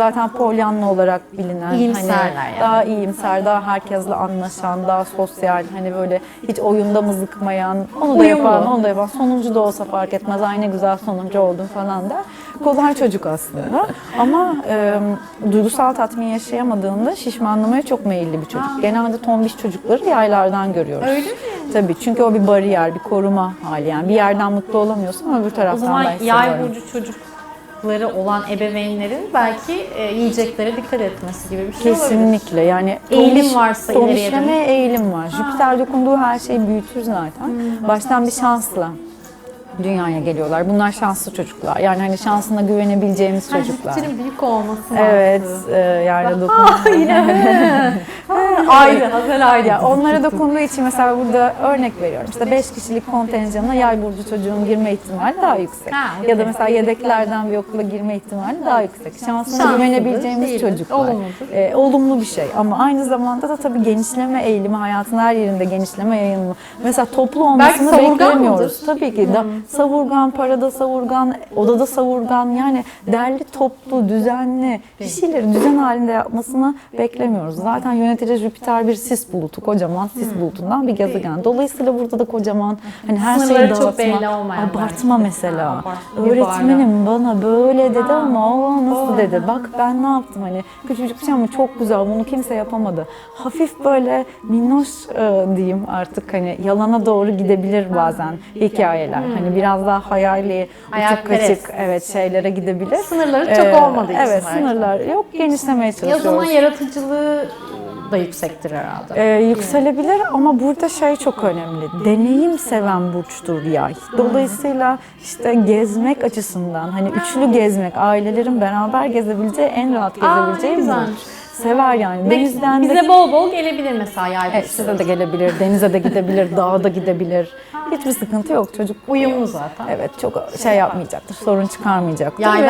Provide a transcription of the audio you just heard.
zaten polyanlı olarak bilinen. İyimserler hani yani. Daha iyimser, daha herkesle anlaşan, daha sosyal. Hani böyle hiç oyunda mızıkmayan, onu da Uyumlu. yapan, onu da yapan. Sonuncu da olsa fark etmez. Ay ne güzel sonuncu oldum falan der. Kolay çocuk aslında. Ama e, duygusal tatmin yaşayamadığında şişmanlamaya çok meyilli bir çocuk. Genelde tombiş çocukları yaylardan görüyoruz. Öyle mi? Tabii çünkü o bir bariyer, bir koruma hali yani. Bir yerden mutlu olamıyorsun ama öbür O taraftan zaman da yay hissediyorum. burcu çocukları olan ebeveynlerin belki e, yiyeceklere dikkat etmesi gibi bir şey olabilir. Kesinlikle yani Eğilim tombiş- varsa ileriye tombişlemeye eğilim var. Jüpiter dokunduğu her şeyi büyütür zaten. Hmm, Baştan bir şansla dünyaya geliyorlar. Bunlar şanslı çocuklar. Yani hani şansına güvenebileceğimiz çocuklar. Jüpiter'in büyük olması Evet, mantığı. e, yani dokunduğu. Yine ayrı, Hazel ayrı. Ya onlara dokunduğu için mesela burada örnek veriyorum. İşte 5 kişilik kontenjanına yay burcu çocuğun girme ihtimali daha yüksek. Ha, Ya da mesela yedeklerden bir okula girme ihtimali daha yüksek. Şansına güvenebileceğimiz değildir. çocuklar. Olumludur. Ee, olumlu bir şey ama aynı zamanda da tabii genişleme eğilimi hayatın her yerinde genişleme yayılımı. Mesela toplu olmasını savurgan beklemiyoruz. mıdır? Tabii ki da savurgan, parada savurgan, odada savurgan yani derli toplu, düzenli bir şeyleri düzen halinde yapmasını beklemiyoruz. Zaten yönetici Jüpiter bir sis bulutu, kocaman sis bulutundan bir gezegen. Dolayısıyla burada da kocaman hani her şeyi Sınırları çok dağıtma, belli abartma belki. mesela. Ha, abartma, Öğretmenim bana böyle dedi ama o nasıl dedi? Bak ben ne yaptım hani küçücük bir şey ama çok güzel bunu kimse yapamadı. Hafif böyle minnoş e, diyeyim artık hani yalana doğru gidebilir bazen hikayeler. Hani biraz daha hayali, uçuk kaçık evet şeylere gidebilir. Sınırları çok olmadığı için Evet sınırlar yok genişlemeye Ya o çalışıyoruz. zaman yaratıcılığı da yüksektir herhalde. Ee, yükselebilir ama burada şey çok önemli. Deneyim seven burçtur yay. Dolayısıyla işte gezmek açısından hani üçlü gezmek, ailelerin beraber gezebileceği en rahat gezebileceği burç. Sever yani. Denizden de Bize bol bol gelebilir mesela yay Evet, size de gelebilir, denize de gidebilir, dağa da gidebilir. Hiçbir sıkıntı yok çocuk. Uyumlu zaten. Evet çok şey yapmayacaktır, sorun çıkarmayacaktır. Yaylar